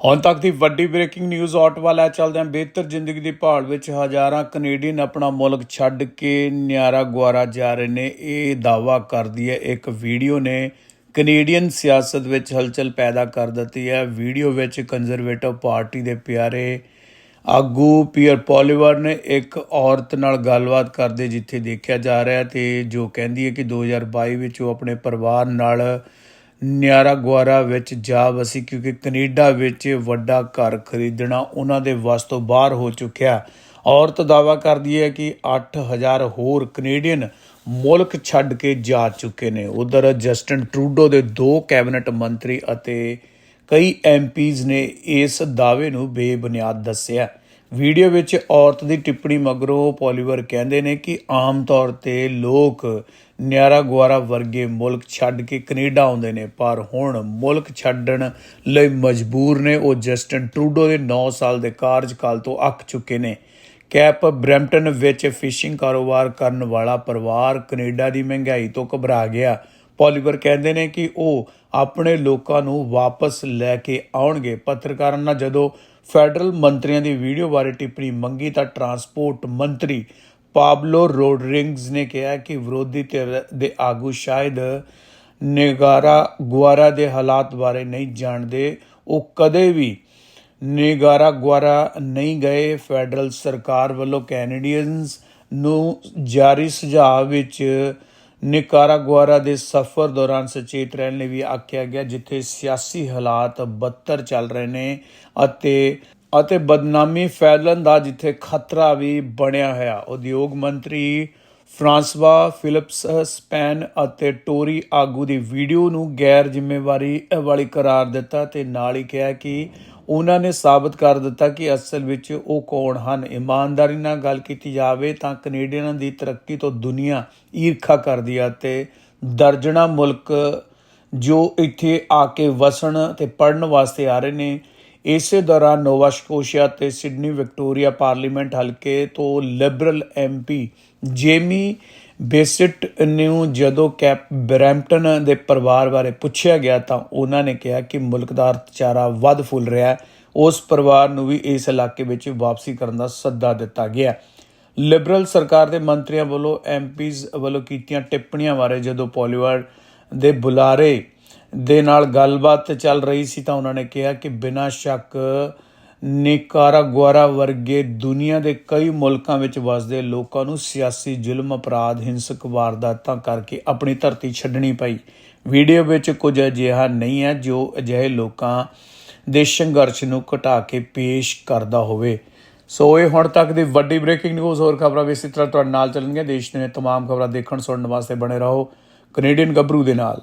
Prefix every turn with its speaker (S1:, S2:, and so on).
S1: ਹੁਣ ਤੱਕ ਦੀ ਵੱਡੀ ਬ੍ਰੇਕਿੰਗ ਨਿਊਜ਼ ਆਉਟ ਵਾਲਾ ਚੱਲਦੇ ਹਾਂ ਬਿਹਤਰ ਜ਼ਿੰਦਗੀ ਦੀ ਭਾਲ ਵਿੱਚ ਹਜ਼ਾਰਾਂ ਕੈਨੇਡੀਅਨ ਆਪਣਾ ਮੁਲਕ ਛੱਡ ਕੇ ਨਿਆਰਾ ਗੁਆਰਾ ਜਾ ਰਹੇ ਨੇ। ਇਹ ਦਾਵਾ ਕਰਦੀ ਹੈ। ਇੱਕ ਵੀਡੀਓ ਨੇ ਕੈਨੇਡੀਅਨ ਸਿਆਸਤ ਵਿੱਚ ਹਲਚਲ ਪੈਦਾ ਕਰ ਦਿੱਤੀ ਹੈ। ਵੀਡੀਓ ਵਿੱਚ ਕੰਜ਼ਰਵੇਟਿਵ ਪਾਰਟੀ ਦੇ ਪਿਆਰੇ ਆਗੂ ਪੀਅਰ ਪੋਲੀਵਰ ਨੇ ਇੱਕ ਔਰਤ ਨਾਲ ਗੱਲਬਾਤ ਕਰਦੇ ਜਿੱਥੇ ਦੇਖਿਆ ਜਾ ਰਿਹਾ ਹੈ ਤੇ ਜੋ ਕਹਿੰਦੀ ਹੈ ਕਿ 2022 ਵਿੱਚ ਉਹ ਆਪਣੇ ਪਰਿਵਾਰ ਨਾਲ ਨਿਆਰਾ ਗੁਆਰਾ ਵਿੱਚ ਜਾ ਵਸੀ, ਕਿਉਂਕਿ ਕੈਨੇਡਾ ਵਿੱਚ ਵੱਡਾ ਘਰ ਖਰੀਦਣਾ ਉਹਨਾਂ ਦੇ ਵੱਸ ਤੋਂ ਬਾਹਰ ਹੋ ਚੁੱਕਿਆ। ਔਰਤ ਦਾਵਾ ਕਰਦੀ ਹੈ ਕਿ 8000 ਹੋਰ ਕੈਨੇਡੀਅਨ ਮੁਲਕ ਛੱਡ ਕੇ ਜਾ ਚੁੱਕੇ ਨੇ। ਉਧਰ ਜਸਟਨ ਟਰੂਡੋ ਦੇ ਦੋ ਕੈਬਨਿਟ ਮੰਤਰੀ ਅਤੇ ਕਈ ਐਮਪੀਜ਼ ਨੇ ਇਸ ਦਾਅਵੇ ਨੂੰ ਬੇਬੁਨਿਆਦ ਦੱਸਿਆ। ਵੀਡੀਓ ਵਿੱਚ ਔਰਤ ਦੀ ਟਿੱਪਣੀ ਮਗਰੋਂ ਪੋਲੀਵਰ ਕਹਿੰਦੇ ਨੇ ਕਿ ਆਮ ਤੌਰ ਤੇ ਲੋਕ ਨਿਆਰਾ ਗੁਆਰਾ ਵਰਗੇ ਮੁਲਕ ਛੱਡ ਕੇ ਕੈਨੇਡਾ ਆਉਂਦੇ ਨੇ, ਪਰ ਹੁਣ ਮੁਲਕ ਛੱਡਣ ਲਈ ਮਜਬੂਰ ਨੇ। ਉਹ ਜਸਟਨ ਟਰੂਡੋ ਦੇ 9 ਸਾਲ ਦੇ ਕਾਰਜਕਾਲ ਤੋਂ ਅੱਕ ਚੁੱਕੇ ਨੇ। ਕੈਪ ਬ੍ਰੈਂਪਟਨ ਵਿੱਚ ਫਿਸ਼ਿੰਗ ਕਾਰੋਬਾਰ ਕਰਨ ਵਾਲਾ ਪਰਿਵਾਰ ਕੈਨੇਡਾ ਦੀ ਮਹਿੰਗਾਈ ਤੋਂ ਘਬਰਾ ਗਿਆ। ਪੋਲੀਵਰ ਕਹਿੰਦੇ ਨੇ ਕਿ ਉਹ ਆਪਣੇ ਲੋਕਾਂ ਨੂੰ ਵਾਪਸ ਲੈ ਕੇ ਆਉਣਗੇ। ਪੱਤਰਕਾਰਾਂ ਨਾਲ ਜਦੋਂ ਫੈਡਰਲ ਮੰਤਰੀਆਂ ਦੀ ਵੀਡੀਓ ਬਾਰੇ ਟਿੱਪਣੀ ਮੰਗੀ ਤਾਂ ਟਰਾਂਸਪੋਰਟ ਮੰਤਰੀ ਪਾਬਲੋ ਰੋਡਰਿੰਗਸ ਨੇ ਕਿਹਾ ਕਿ ਵਿਰੋਧੀ ਧਿਰ ਦੇ ਆਗੂ ਸ਼ਾਇਦ ਨਿਗਾਰਾ ਗੁਆਰਾ ਦੇ ਹਾਲਾਤ ਬਾਰੇ ਨਹੀਂ ਜਾਣਦੇ। ਉਹ ਕਦੇ ਵੀ ਨਿਗਾਰਾ ਗੁਆਰਾ ਨਹੀਂ ਗਏ। ਫੈਡਰਲ ਸਰਕਾਰ ਵੱਲੋਂ ਕੈਨੇਡੀਅਨਸ ਨੂੰ ਜਾਰੀ ਸੁਝਾਅ ਵਿੱਚ ਨਿਕਾਰਾਗੁਆਰਾ ਦੇ ਸਫ਼ਰ ਦੌਰਾਨ ਸੁਚੇਤ ਰਹਿਣ ਲਈ ਵੀ ਆਖਿਆ ਗਿਆ, ਜਿੱਥੇ ਸਿਆਸੀ ਹਾਲਾਤ ਬੱਤਰ ਚੱਲ ਰਹੇ ਨੇ ਅਤੇ ਅਤੇ ਬਦਨਾਮੀ ਫੈਲਣ ਦਾ ਜਿੱਥੇ ਖਤਰਾ ਵੀ ਬਣਿਆ ਹੋਇਆ। ਉਦਯੋਗ ਮੰਤਰੀ ਫਰਾਂਸਵਾ ਫਿਲਿਪਸ, ਸਪੈਨ ਅਤੇ ਟੋਰੀ ਆਗੂ ਦੀ ਵੀਡੀਓ ਨੂੰ ਗੈਰ ਜ਼ਿੰਮੇਵਾਰੀ ਵਾਲੀ ਕਰਾਰ ਦਿੱਤਾ ਤੇ ਨਾਲ ਹੀ ਕਿਹਾ ਕਿ ਉਹਨਾਂ ਨੇ ਸਾਬਤ ਕਰ ਦਿੱਤਾ ਕਿ ਅਸਲ ਵਿੱਚ ਉਹ ਕੌਣ ਹਨ। ਇਮਾਨਦਾਰੀ ਨਾਲ ਗੱਲ ਕੀਤੀ ਜਾਵੇ ਤਾਂ ਕੈਨੇਡੀਅਨਾਂ ਦੀ ਤਰੱਕੀ ਤੋਂ ਦੁਨੀਆ ਈਰਖਾ ਕਰਦੀ ਹੈ ਤੇ ਦਰਜਣਾ ਮੁਲਕ ਜੋ ਇੱਥੇ ਆ ਕੇ ਵਸਣ ਤੇ ਪੜਨ ਵਾਸਤੇ ਆ ਰਹੇ ਨੇ, ਇਸੇ ਦੌਰਾਨ ਨੋਵਾ ਸਕੋਸ਼ੀਆ ਤੇ ਸਿਡਨੀ ਵਿਕਟੋਰੀਆ ਪਾਰਲੀਮੈਂਟ ਹਲਕੇ ਤੋਂ ਲਿਬਰਲ ਐਮਪੀ ਜੇਮੀ ਬੇਸਿਟ ਨੂੰ ਜਦੋਂ ਕੈਪ ਬਰੈਂਪਟਨ ਦੇ ਪਰਿਵਾਰ ਬਾਰੇ ਪੁੱਛਿਆ ਗਿਆ ਤਾਂ ਉਹਨਾਂ ਨੇ ਕਿਹਾ ਕਿ ਮੁਲਕ ਦਾ ਅਰਥਚਾਰਾ ਵੱਧ ਫੁੱਲ ਰਿਹਾ ਹੈ। ਉਸ ਪਰਿਵਾਰ ਨੂੰ ਵੀ ਇਸ ਇਲਾਕੇ ਵਿੱਚ ਵਾਪਸੀ ਕਰਨ ਦਾ ਸੱਦਾ ਦਿੱਤਾ ਗਿਆ। ਲਿਬਰਲ ਸਰਕਾਰ ਦੇ ਮੰਤਰੀਆਂ ਵੱਲੋਂ ਐਮਪੀਜ਼ ਵੱਲੋਂ ਕੀਤੀਆਂ ਟਿੱਪਣੀਆਂ ਬਾਰੇ ਜਦੋਂ ਪੋਲੀਵਰ ਦੇ ਬੁਲਾਰੇ ਦੇ ਨਾਲ ਗੱਲਬਾਤ ਚੱਲ ਰਹੀ ਸੀ ਤਾਂ ਉਹਨਾਂ ਨੇ ਕਿਹਾ ਕਿ ਬਿਨਾਂ ਸ਼ੱਕ ਨਿਕਾਰਾਗੁਆਰਾ ਵਰਗੇ ਦੁਨੀਆ ਦੇ ਕਈ ਮੁਲਕਾਂ ਵਿੱਚ ਵਸਦੇ ਲੋਕਾਂ ਨੂੰ ਸਿਆਸੀ ਜ਼ੁਲਮ, ਅਪਰਾਧ, ਹਿੰਸਕ ਵਾਰਦਾਤਾਂ ਕਰਕੇ ਆਪਣੀ ਧਰਤੀ ਛੱਡਣੀ ਪਈ। ਵੀਡੀਓ ਵਿੱਚ ਕੁਝ ਅਜਿਹਾ ਨਹੀਂ ਹੈ ਜੋ ਅਜਿਹੇ ਲੋਕਾਂ ਦੇ ਸੰਘਰਸ਼ ਨੂੰ ਘਟਾ ਕੇ ਪੇਸ਼ ਕਰਦਾ ਹੋਵੇ। ਸੋ ਇਹ ਹੁਣ ਤੱਕ ਦੀ ਵੱਡੀ ਬ੍ਰੇਕਿੰਗ ਨਿਊਜ਼ ਹੋਰ ਖਬਰਾਂ ਵੀ ਇਸੇ ਤਰ੍ਹਾਂ ਤੁਹਾਡੇ ਨਾਲ ਚੱਲਣਗੀਆਂ। ਦੇਸ਼ ਦੀਆਂ ਤਮਾਮ ਖਬਰਾਂ ਦੇਖਣ, ਸੁਣਨ ਵਾਸਤੇ ਬਣੇ ਰਹੋ। ਕੈਨੇਡੀਅਨ ਗੱਭਰੂ ਦੇ ਨਾਲ।